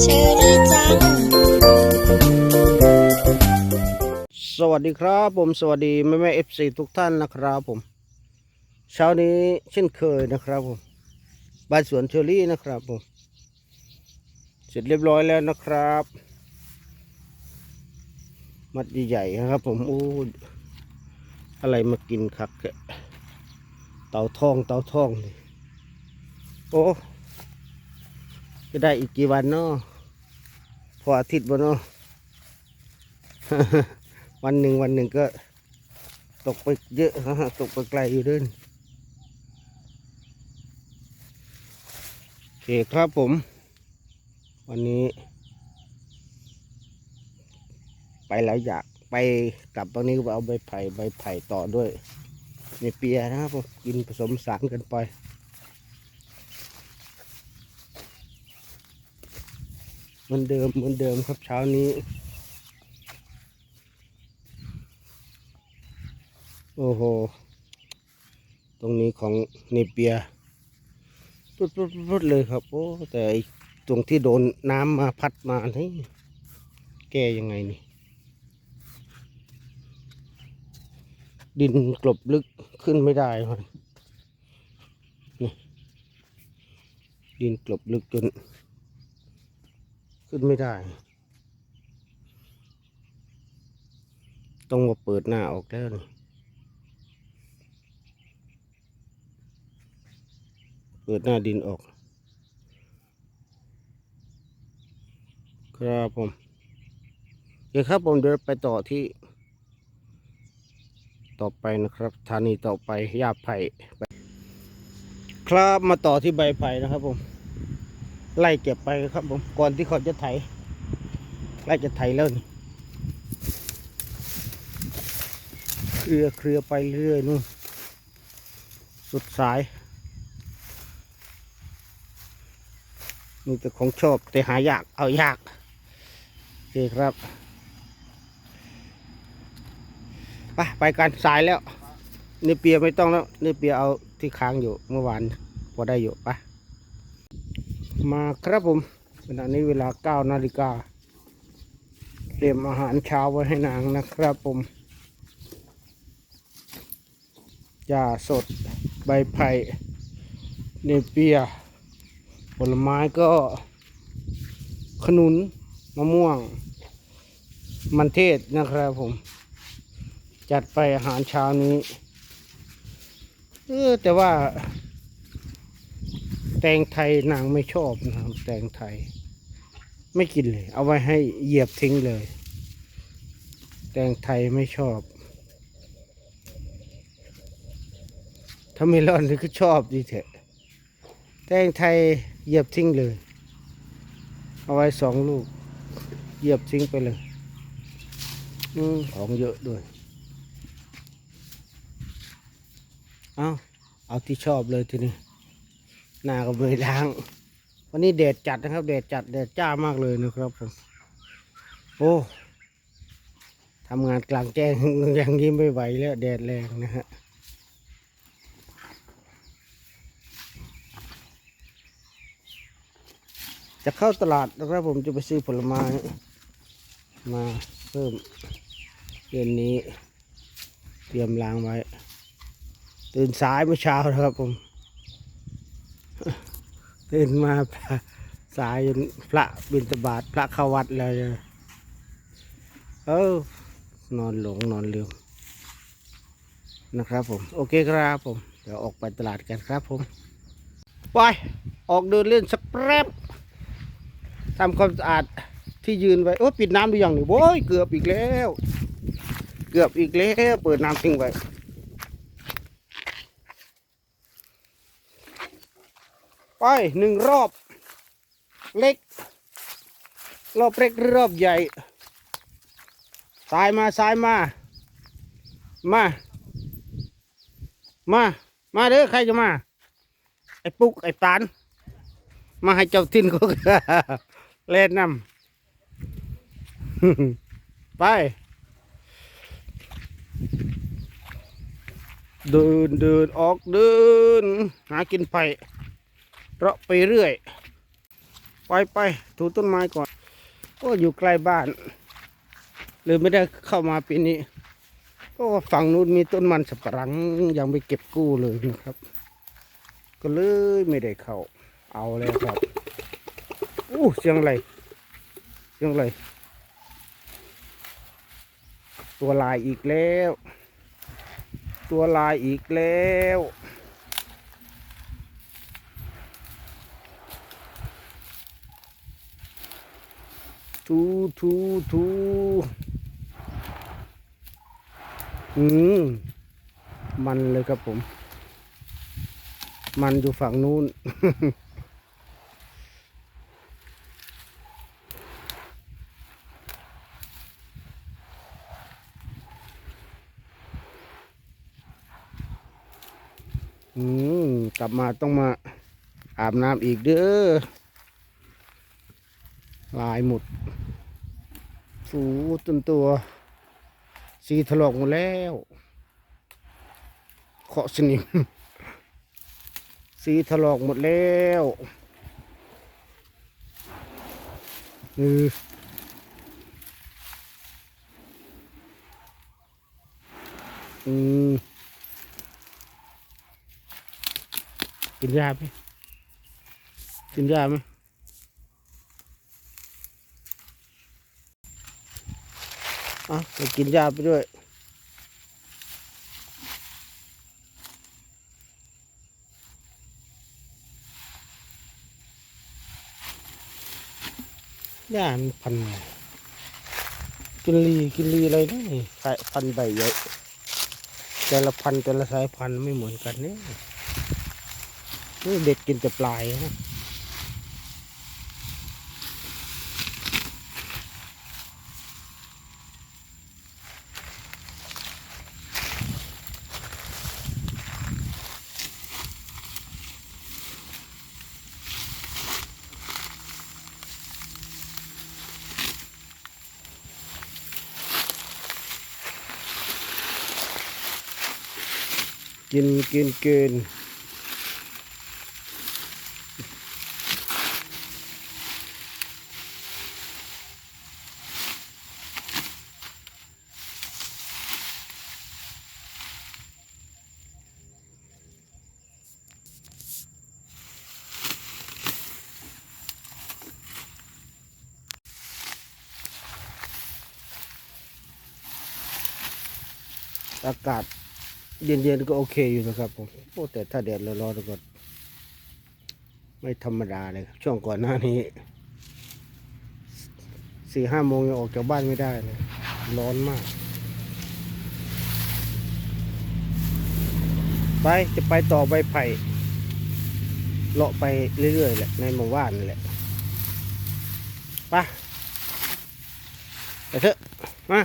เชอรี่จัง สวัสดีครับผมสวัสดีแม่แม่เอฟซีทุกท่านนะครับผม เช้านี้เช่นเคยนะครับผมบ้านสวนเชอรี่นะครับผม เสร็จเรียบร้อยแล้วนะครับ มัดใหญ่ๆนะครับ ผมอู้อะไรมากินครับเต่าทองเต่าทองนี่ โอ้จะได้อีกกี่วันเนาะพออาทิตย์บ่เนาะวันหนึ่งวันหนึ่งก็ ตกไปเยอะฮะตกไปไกลอยู่ด้วยโอเคครับผม วันนี้ ไปหลายอย่างไปกลับตอนนี้ก็ไปเอาใบไผ่ใบไผ่ต่อด้วยในเปียนะครับผมกินผสมสารกันไป เหมือนเดิมเหมือนเดิมครับเช้านี้ โอ้โห ตรงนี้ของเนเปียพุดพุดพุดเลยครับ โอ้แต่ตรงที่โดนน้ำมาพัดมานี่แก้ยังไงนี่ ดินกลบลึกขึ้นไม่ได้มันดินกลบลึกจน ขึ้นไม่ได้ ต้องมาเปิดหน้าออกแล้วนี่เปิดหน้าดินออก ครับผมโอเคครับผมเดี๋ยวไปต่อที่ ต่อไปนะครับสถานีต่อไปยาไผ่ครับมาต่อที่ใบไผ่นะครับผม ไล่เก็บไปครับผมก่อนที่เขาจะไถไล่จะไถแล้วนี่เครือเครือไปเรื่อยนู่นสุดสายมีแต่ของชอบแต่หายากเอายากโอเคครับไปไปกันสายแล้วนี่เปียไม่ต้องแล้วนี่เปียเอาที่ค้างอยู่เมื่อวานพอได้อยู่ไป มาครับผมขณะนี้เวลาเก้านาฬิกาเตรียมอาหารเช้าไว้ให้นางนะครับผมยาสดใบไผ่เนเปีย ผลไม้ก็ขนุนมะม่วง มันเทศนะครับผม จัดไปอาหารเช้านี้ เออแต่ว่า แตงไทยนางไม่ชอบนะครับแตงไทย ไม่กินเลย เอาไว้ให้เหยียบทิ้งเลย แตงไทยไม่ชอบถ้าไม่ร้อนนี่ก็ชอบดีเถอะ แตงไทยเหยียบทิ้งเลย เอาไว้สองลูก เหยียบทิ้งไปเลยอของเยอะด้วย เอาเอาที่ชอบเลยทีนี้ หน้าก็ไม่ล้าง วันนี้แดดจัดนะครับแดดจัดแดดจ้ามากเลยนะครับผมโอ้ทำงานกลางแจ้งอย่างนี้ไม่ไหวแล้วแดดแรงนะฮะจะเข้าตลาดนะครับผมจะไปซื้อผลไม้มาเพิ่มเย็นนี้ เตรียมล้างไว้ ตื่นสายเมื่อเช้านะครับผม ตื่นมาสายพระบิณฑบาตพระเข้าวัดแล้วเนี่ยเออนอนหลงนอนเร็วนะครับผม โอเคครับผม เดี๋ยวออกไปตลาดกันครับผม ไป ออกเดินเล่นสักแป๊บทำความสะอาดที่ยืนไว้ โอ้ปิดน้ำหรือยังนี่โว้ย เกือบอีกแล้ว เกือบอีกแล้ว เปิดน้ำทิ้งไว้ ไปหนึ่งรอบ เล็ก รอบเล็กหรือรอบใหญ่สายมาสายมา มา มา มาเด้อใครจะมา ไอ้ปุ๊กไอ้ปาน มาให้เจ้าทินเขาเล่นนำไปเดินเดินออกเดิน หากินไป เราะไปเรื่อย ไปไปถูต้นไม้ก่อนโอ้อยู่ใกล้บ้านเลยไม่ได้เข้ามาปีนี้ก็ฝั่งนู้นมีต้นมันสับปะหลังยังไม่เก็บกู้เลยนะครับ ก็เลยไม่ได้เข้า เอาแล้วครับอู้เสียงอะไรเสียงอะไรตัวลายอีกแล้ว ตัวลายอีกแล้ว ทูทูทูอืมมันเลยครับผม มันอยู่ฝั่งนู้น อืม กลับมาต้องมาอาบน้ำอีกเด้อ ลายหมดฟูตนตัว สีถลอกหมดแล้วเคาะสนิม สีถลอกหมดแล้วเอออืมกินยาไหมกินยาไหม อะไปกินยาไปด้วยยามันพันธุ์อะไรกินลีกินลีอะไรนะนี่สายพันธุ์ใบใหญ่แต่ละพันธุ์แต่ละสายพันธุ์ไม่เหมือนกันเนี่ยนี่เด็ดกินแต่ปลายนะ กินกินกินอากาศ เย็นๆก็โอเคอยู่นะครับผมโอ้แต่ถ้าแดดร้อนๆก็ไม่ธรรมดาเลยช่วงก่อนหน้านี้สี่ห้าโมงยังออกจากบ้านไม่ได้เลยร้อนมาก ไปจะไปต่อใบไผ่เลาะไปเรื่อยๆแหละในหมู่บ้านนี่แหละไปไปเถอะมา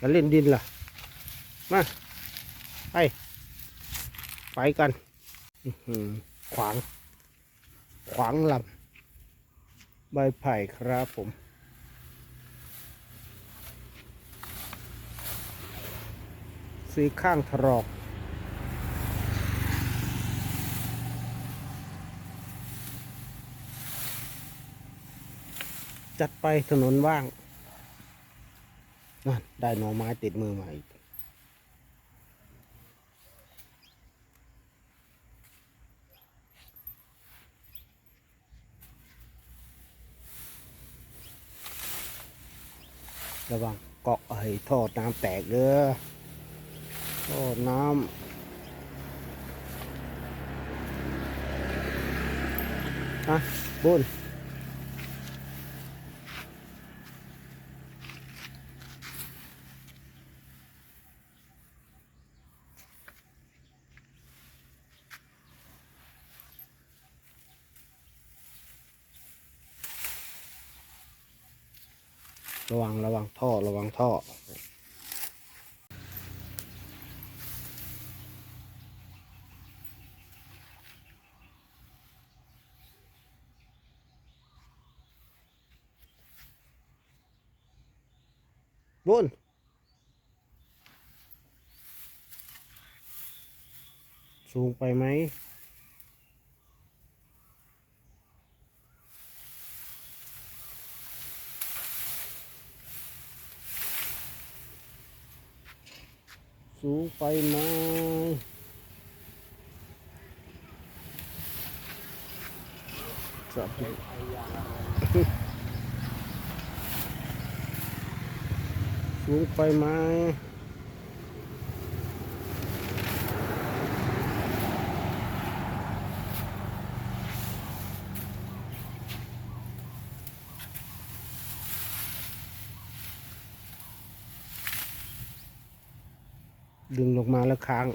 จะเล่นดินล่ะ มา ไป ไปกันขวาง ขวางลำใบไผ่ครับผมสีข้างถรอกจัดไปถนนว่างนั่นได้หน่อไม้ติดมือมาอีก ระวังเกาะไอ้ท่อน้ำแตกเด้อท่อน้ำอะบุญ ระวังระวังท่อระวังท่อ บุญสูงไปไหม สู้ไปไหมจับดิสูงไปไหม ดึงลงมาแล้วค้าง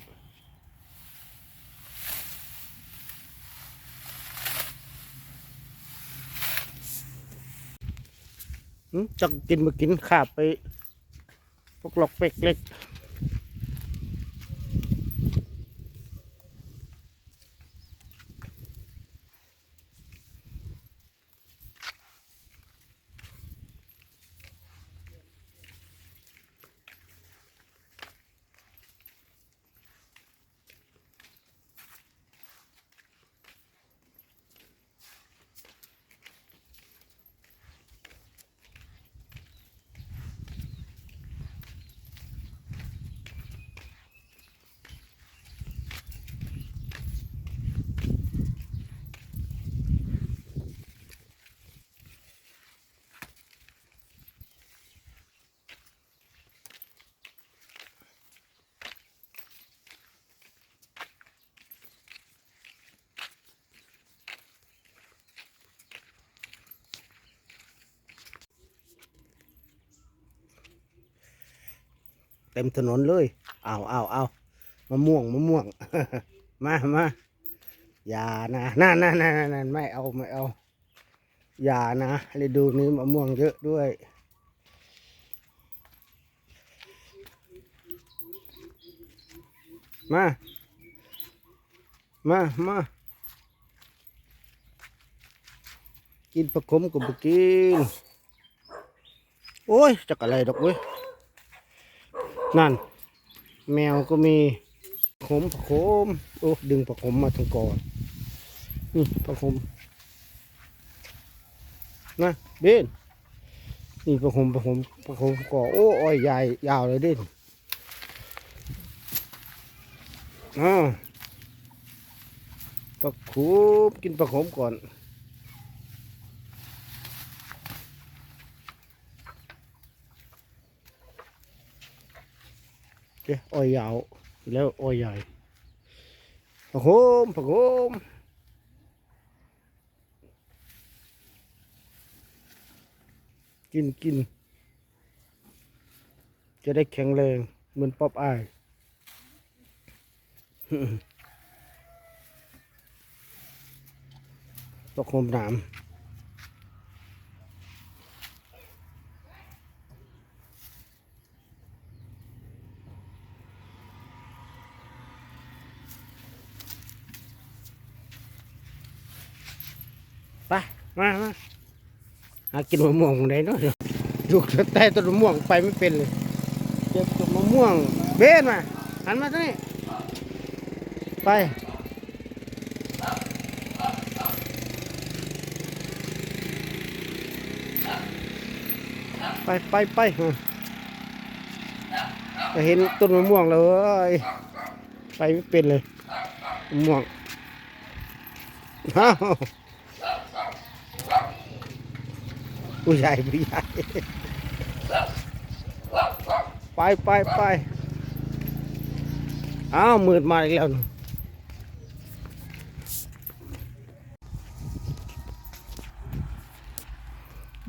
หึจักกินมากินขาบไปพวกหลอกเป็กเล็ก เต็มถนนเลยเอาเอาเอามะม่วงมะม่วง มามาอย่านะนั่นนั่นนั่นนั่นไม่เอาไม่เอา อย่านะเลยดูนี้มะม่วงเยอะด้วย มา มามากินประคมกับกิน โอ้ยจักอะไรดอกเว้ย นั่น แมวก็มีขมประคมโอ้ดึงประคมมาทั้งก่อนนี่ประคมนะเบนนี่ประคมประคมประคมก่อโอ้อ้อยใหญ่ยาวเลยเด่นอ้าวประคมกินประคมก่อน เจ้อ้อยยาวแล้วอ้อยใหญ่ผักโขมผักโขมกินกิน จะได้แข็งแรงเหมือนป๊อปอายตกโคมหนา มามาหากินมะม่วงได้เนาะลูกแต่ต้นมะม่วงไปไม่เป็นเลยเก็บต้นมะม่วงเบนมาหันมาตรงนี้ไปไปไปไปจะเห็นต้นมะม่วงแล้วเว้ยไปไม่เป็นเลยมะม่วงอ้าว ผู้ใหญ่ผู้ใหญ่ไปไปไปอ้าวมืดมาอีกแล้ว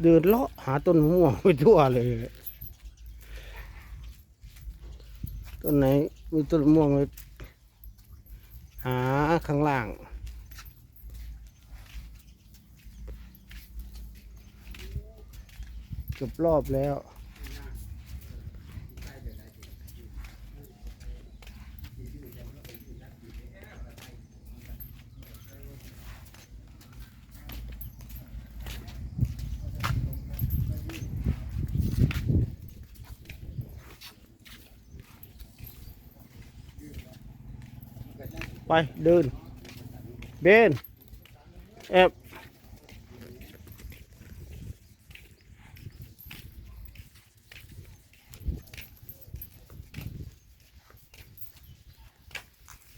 เดินเลาะหาต้นมะม่วงไปทั่วเลย ต้นไหนมีต้นมะม่วงเลยหาข้างล่าง เกือบรอบแล้ว ไปเดิน เบนแอบ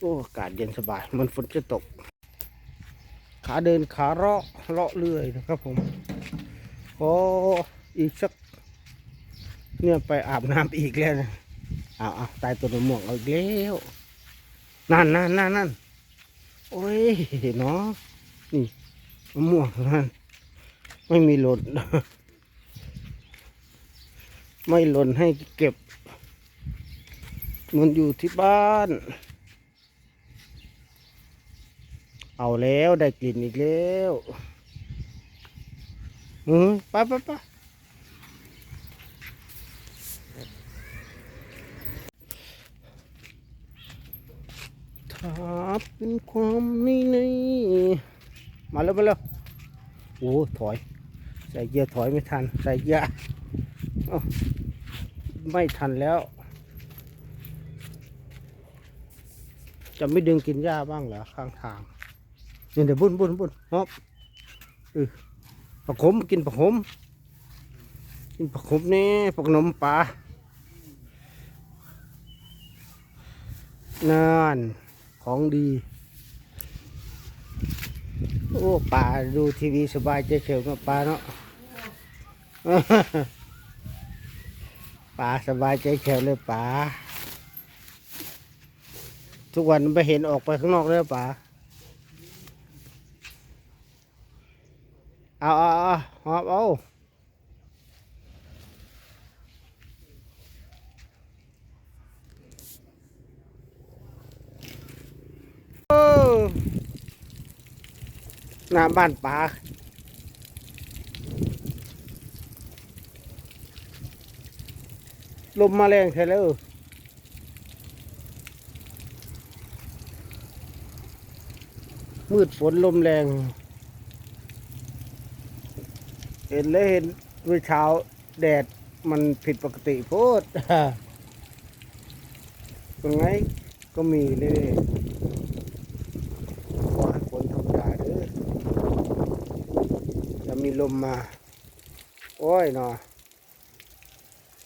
โอ้อากาศ เย็นสบาย มันฝนจะตก ขาเดินขาเลาะเลาะเรื่อยนะครับผมโออีกสัก เนี่ยไปอาบน้ำอีกแล้วนะเอาเอาตายตัวมะม่วงเอาอีกแล้วนั่นนั่นนั่นนั่นโอ้ยเนาะนี่มะม่วงนั่นไม่มีหล่นไม่หล่นให้เก็บ มันอยู่ที่บ้าน เอาแล้วได้กลิ่นอีกแล้วเออไปไปไปถ้าเป็นความนี่ในมาแล้วมาแล้วโอ้ถอย ใส่เกียร์ถอยไม่ทัน ใส่เกียร์เอ้าไม่ทันแล้ว จะไม่ดึงกินหญ้าบ้างเหรอข้างทาง นี่เดี๋ยวบุญบุญบุญฮอบเออผักขมกินผักขมกินผักขมนี่ผักนมปลานั่นของดี โอ้ป่าดูทีวีสบายใจเฉยกับป่าเนาะป่าสบายใจเฉยเลยป่าทุกวันไม่เห็นออกไปข้างนอกเลยป่า เอาเอาเอาหอบเอาโอ้หน้าบ้านป่าลมมาแรงใช่แล้วมืดฝนลมแรง ห็นเลยเห็นเมื่อเช้าแดดมันผิดปกติโพดตรงไหนก็มีเลยขอให้ฝนธรรมดาเด้อจะมีลมมา โอ้ยเนาะ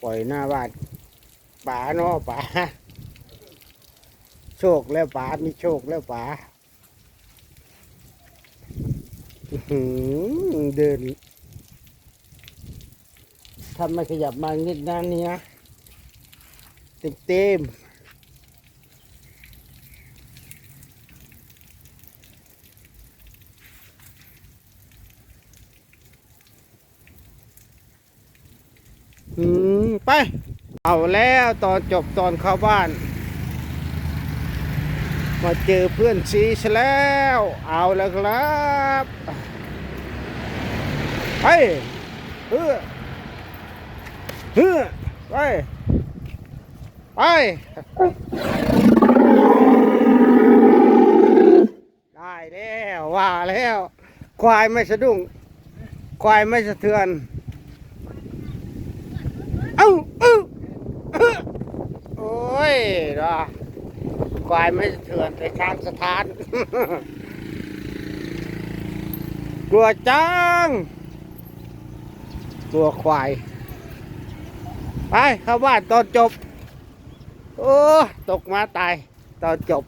ปล่อยหน้าบ้านป่าเนาะป่าโชคแล้วป่ามีโชคแล้วป่าเดิน ถ้าไม่ขยับมานิดนั้นนี่นะเต็มเต็มอืม ไป เอาแล้วตอนจบตอนเข้าบ้าน มาเจอเพื่อนซีซะแล้ว เอาแล้วครับ ไปเฮือ เฮือไป ไป ได้แล้วว่าแล้ว ควายไม่สะดุ้ง ควายไม่สะเทือนเอ้าเอ้าเอ้าโอ้ยนะควายไม่สะเถื่อนแต่ช้างสถาน กลัวจังกลัวควาย ไปเข้าบ้านตอนจบ โอ้ตกมาตาย ตอนจบ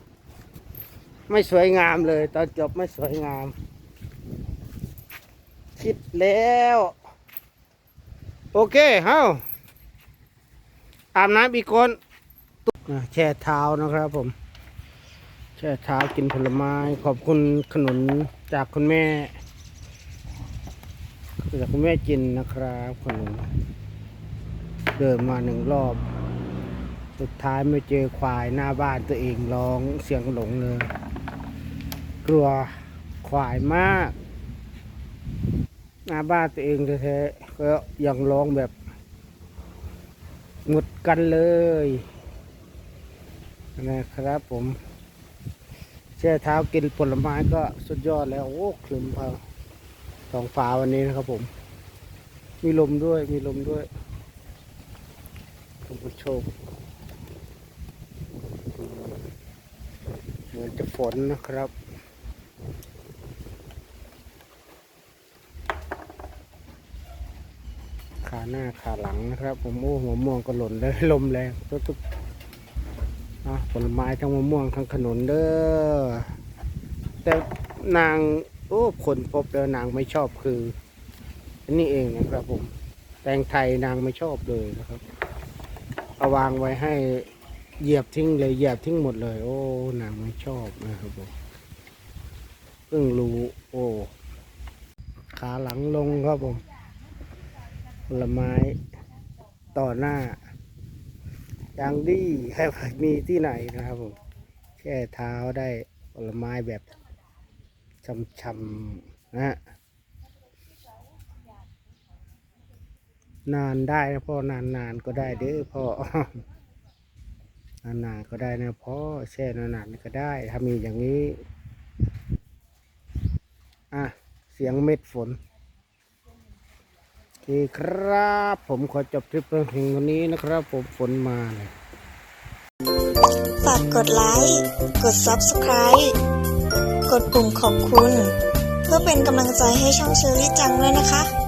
ไม่สวยงามเลย ตอนจบไม่สวยงาม คิดแล้ว โอเคเฮ้าอาบน้ำอีกคนแช่เท้านะครับผม แช่เท้ากินผลไม้ ขอบคุณขนุนจากคุณแม่ จากคุณแม่จินนะครับขนุน เดินมาหนึ่งรอบ สุดท้ายไม่เจอควายหน้าบ้านตัวเองร้องเสียงหลงเลย กลัวควายมาก หน้าบ้านตัวเองแท้ๆก็ยังร้องแบบหงุดกันเลยนะครับผมแช่เท้ากินผลไม้ก็สุดยอดแล้ว โอ้คลึมเอาท้องฟ้าวันนี้นะครับผม มีลมด้วยมีลมด้วย คุณผู้ชมเหมือนจะฝนนะครับขาหน้าขาหลังนะครับ ผมโอ้หัวม่วงก็หล่นเลยลมแรงตุ๊บผลไม้ทั้งมะม่วงทั้งขนุนเด้อแต่นางโอ้คนพบแล้วนางไม่ชอบคืออันนี้เองนะครับผมแตงไทยนางไม่ชอบเลยนะครับ เอาวางไว้ให้เหยียบทิ้งเลยเหยียบทิ้งหมดเลย โอ้นางไม่ชอบนะครับผมเพิ่งรู้โอ้ขาหลังลงครับผมผลไม้ต่อหน้าอย่างดีแค่มีที่ไหนนะครับผมแช่เท้าได้ผลไม้แบบช่ำๆนะฮะ นานได้นะพ่อนานนานก็ได้เด้อพ่อนานนานก็ได้นะพ่อแช่นานนานก็ได้ ถ้ามีอย่างนี้ อะ เสียงเม็ดฝนโอเครับ ผมขอจบคลิปเพียงวันนี้นะครับ ผมฝนมาเลยฝากกดไลค์กด Subscribe กดปุ่มขอบคุณ เพื่อเป็นกำลังใจให้ช่องเชอรี่จังด้วยนะคะ